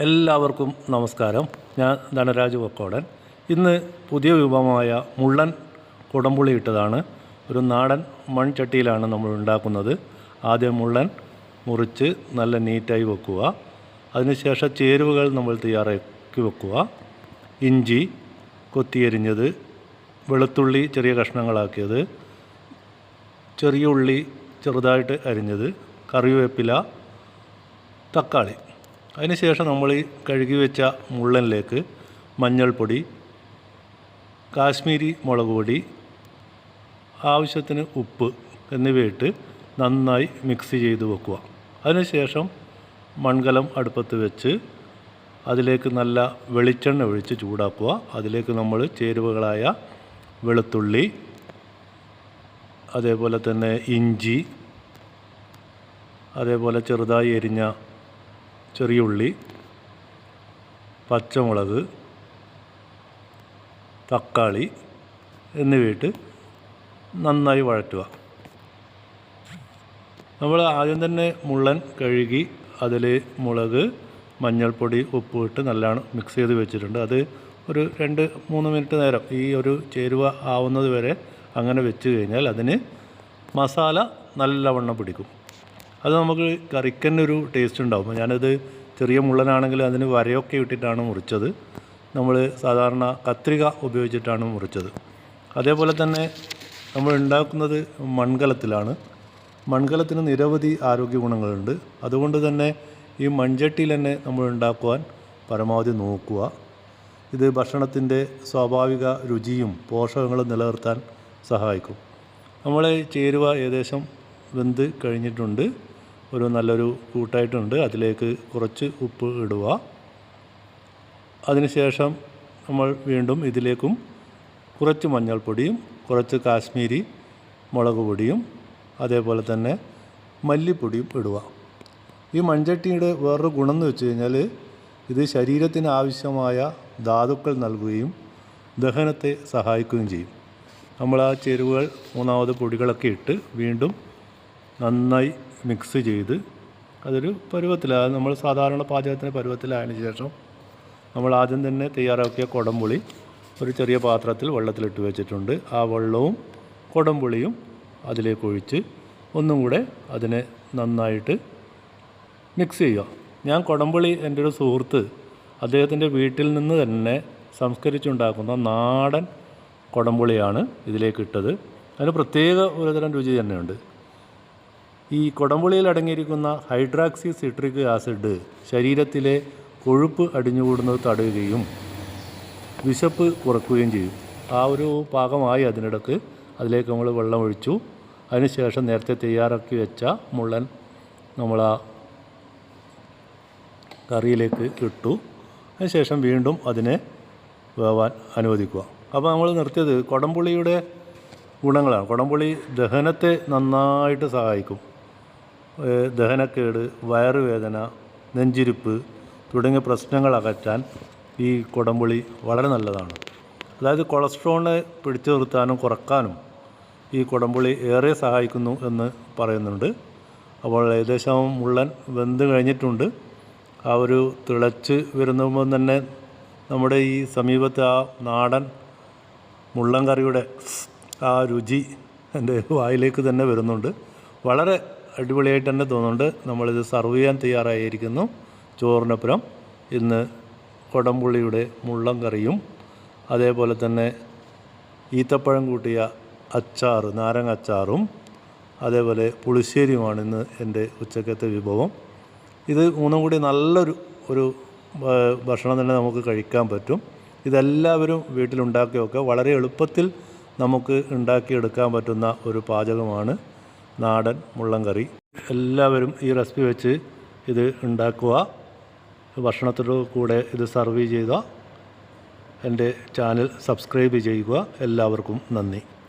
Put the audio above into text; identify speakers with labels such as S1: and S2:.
S1: എല്ലാവർക്കും നമസ്കാരം. ഞാൻ ധനരാജ് വക്കോടൻ. ഇന്ന് പുതിയ വിഭവമായ മുള്ളൻ കുടംപുളി ഇട്ടതാണ്. ഒരു നാടൻ മൺചട്ടിയിലാണ് നമ്മൾ ഉണ്ടാക്കുന്നത്. ആദ്യം മുള്ളൻ മുറിച്ച് നല്ല നീറ്റായി വെക്കുക. അതിനുശേഷം ചേരുവകൾ നമ്മൾ തയ്യാറാക്കി വെക്കുക. ഇഞ്ചി കൊത്തിയരിഞ്ഞത് വെളുത്തുള്ളി ചെറിയ കഷ്ണങ്ങളാക്കിയത് ചെറിയ ഉള്ളി ചെറുതായിട്ട് അരിഞ്ഞത് കറിവേപ്പില തക്കാളി. അതിനുശേഷം നമ്മൾ ഈ കഴുകി വെച്ച മുള്ളനിലേക്ക് മഞ്ഞൾപ്പൊടി കാശ്മീരി മുളക് പൊടി ആവശ്യത്തിന് ഉപ്പ് എന്നിവയിട്ട് നന്നായി മിക്സ് ചെയ്ത് വെക്കുക. അതിനുശേഷം മൺകലം അടുപ്പത്ത് വെച്ച് അതിലേക്ക് നല്ല വെളിച്ചെണ്ണ ഒഴിച്ച് ചൂടാക്കുക. അതിലേക്ക് നമ്മൾ ചേരുവകളായ വെളുത്തുള്ളി അതേപോലെ തന്നെ ഇഞ്ചി അതേപോലെ ചെറുതായി എരിഞ്ഞ ചെറിയ ഉള്ളി പച്ചമുളക് തക്കാളി എന്നിവയിട്ട് നന്നായി വഴറ്റുക. നമ്മൾ ആദ്യം തന്നെ മുള്ളൻ കഴുകി അതിൽ മുളക് മഞ്ഞൾപ്പൊടി ഉപ്പ് ഇട്ട് നല്ലോണം മിക്സ് ചെയ്ത് വെച്ചിട്ടുണ്ട്. അത് ഒരു രണ്ട് മൂന്ന് മിനിറ്റ് നേരം ഈ ഒരു ചേരുവ ആവുന്നത് വരെ അങ്ങനെ വെച്ച് കഴിഞ്ഞാൽ അതിന് മസാല നല്ലവണ്ണം പിടിക്കും. അത് നമുക്ക് കറിക്കന്നെ ഒരു ടേസ്റ്റ് ഉണ്ടാവും ഞാനത് ചെറിയ മുള്ളനാണെങ്കിൽ അതിന് വരയൊക്കെ ഇട്ടിട്ടാണ് മുറിച്ചത്. നമ്മൾ സാധാരണ കത്രിക ഉപയോഗിച്ചിട്ടാണ് മുറിച്ചത്. അതേപോലെ തന്നെ നമ്മൾ ഉണ്ടാക്കുന്നത് മൺകലത്തിലാണ്. മൺകലത്തിന് നിരവധി ആരോഗ്യ ഗുണങ്ങളുണ്ട്. അതുകൊണ്ട് തന്നെ ഈ മൺചട്ടിയിൽ തന്നെ നമ്മൾ ഉണ്ടാക്കുവാൻ പരമാവധി നോക്കുക. ഇത് ഭക്ഷണത്തിന്റെ സ്വാഭാവിക രുചിയും പോഷകങ്ങളും നിലനിർത്താൻ സഹായിക്കും. നമ്മൾ ചേരുവ ഏകദേശം വെന്ത് കഴിഞ്ഞിട്ടുണ്ട്. ഒരു നല്ലൊരു കൂട്ടായിട്ടുണ്ട്. അതിലേക്ക് കുറച്ച് ഉപ്പ് ഇടുക. അതിനുശേഷം നമ്മൾ വീണ്ടും ഇതിലേക്കും കുറച്ച് മഞ്ഞൾപ്പൊടിയും കുറച്ച് കാശ്മീരി മുളക് പൊടിയും അതേപോലെ തന്നെ മല്ലിപ്പൊടിയും ഇടുക. ഈ മൺചട്ടിയുടെ വേറൊരു ഗുണം എന്ന് വെച്ച് കഴിഞ്ഞാൽ ഇത് ശരീരത്തിന് ആവശ്യമായ ധാതുക്കൾ നൽകുകയും ദഹനത്തെ സഹായിക്കുകയും ചെയ്യും. നമ്മൾ ആ ചേരുവകൾ മൂന്നാമത് പൊടികളൊക്കെ ഇട്ട് വീണ്ടും നന്നായി മിക്സ് ചെയ്ത് അതൊരു പരുവത്തിൽ പരുവത്തിലാണ് നമ്മൾ സാധാരണ പാചകത്തിന് പരുവത്തിലായതിനു ശേഷം നമ്മൾ ആദ്യം തന്നെ തയ്യാറാക്കിയ കുടംപുളി ഒരു ചെറിയ പാത്രത്തിൽ വെള്ളത്തിലിട്ട് വെച്ചിട്ടുണ്ട്. ആ വെള്ളവും കുടംപുളിയും അതിലേക്ക് ഒഴിച്ച് ഒന്നും കൂടെ അതിനെ നന്നായിട്ട് മിക്സ് ചെയ്യുക. ഞാൻ കുടംപുളി എന്റെ ഒരു സുഹൃത്ത് അദ്ദേഹത്തിന്റെ വീട്ടിൽ നിന്ന് തന്നെ സംസ്കരിച്ചുണ്ടാക്കുന്ന നാടൻ കുടംപുളിയാണ് ഇതിലേക്ക് ഇട്ടത് അതിന് പ്രത്യേക ഒരുതരം രുചി തന്നെയുണ്ട്. ഈ കൊടമ്പുളിയിൽ അടങ്ങിയിരിക്കുന്ന ഹൈഡ്രാക്സി സിട്രിക് ആസിഡ് ശരീരത്തിലെ കൊഴുപ്പ് അടിഞ്ഞുകൂടുന്നത് തടയുകയും വിശപ്പ് കുറക്കുകയും ചെയ്യും. ആ ഒരു പാകമായി അതിനിടക്ക് അതിലേക്ക് നമ്മൾ വെള്ളം ഒഴിച്ചു. അതിനുശേഷം നേരത്തെ തയ്യാറാക്കി വെച്ച മുള്ളൻ നമ്മൾ ആ കറിയിലേക്ക് ഇട്ടു. അതിനുശേഷം വീണ്ടും അതിനെ വേവാൻ അനുവദിക്കുക. അപ്പോൾ നമ്മൾ നിർത്തിയത് കൊടംപുളിയുടെ ഗുണങ്ങളാണ്. കൊടംപുളി ദഹനത്തെ നന്നായിട്ട് സഹായിക്കും. ദഹനക്കേട് വയറുവേദന നെഞ്ചിരിപ്പ് തുടങ്ങിയ പ്രശ്നങ്ങൾ അകറ്റാൻ ഈ കുടംപുളി വളരെ നല്ലതാണ്. അതായത് കൊളസ്ട്രോളിനെ പിടിച്ചു നിർത്താനും കുറക്കാനും ഈ കുടംപുളി ഏറെ സഹായിക്കുന്നു എന്ന് പറയുന്നുണ്ട്. അപ്പോൾ ഏകദേശം മുള്ളൻ വെന്ത് കഴിഞ്ഞിട്ടുണ്ട്. ആ ഒരു തിളച്ച് വരുമ്പോൾ തന്നെ നമ്മുടെ ഈ സമീപത്തെ ആ നാടൻ മുള്ളൻ കറിയുടെ ആ രുചി എന്റെ വായിലേക്ക് തന്നെ വരുന്നുണ്ട്. വളരെ അടിപൊളിയായിട്ട് തന്നെ തോന്നുന്നുണ്ട്. നമ്മളിത് സർവ് ചെയ്യാൻ തയ്യാറായിരിക്കുന്നു. ചോറിനൊപ്പരം ഇന്ന് കൊടംപുള്ളിയുടെ മുള്ളം കറിയും അതേപോലെ തന്നെ ഈത്തപ്പഴം കൂട്ടിയ അച്ചാർ നാരങ്ങ അച്ചാറും അതേപോലെ പുളിശ്ശേരിയുമാണ് ഇന്ന് എന്റെ ഉച്ചക്കത്തെ വിഭവം. ഇത് മൂന്നും കൂടി നല്ലൊരു ഒരു ഭക്ഷണം തന്നെ നമുക്ക് കഴിക്കാൻ പറ്റും. ഇതെല്ലാവരും വീട്ടിലുണ്ടാക്കിയൊക്കെ വളരെ എളുപ്പത്തിൽ നമുക്ക് ഉണ്ടാക്കിയെടുക്കാൻ പറ്റുന്ന ഒരു പാചകമാണ്. നാടൻ മുള്ളൻ കറി എല്ലാവരും ഈ റെസിപ്പി വെച്ച് ഇത് ഉണ്ടാക്കുക. ഭക്ഷണത്തോടു കൂടെ ഇത് സർവ് ചെയ്യുക. എന്റെ ചാനൽ സബ്സ്ക്രൈബ് ചെയ്യുക. എല്ലാവർക്കും നന്ദി.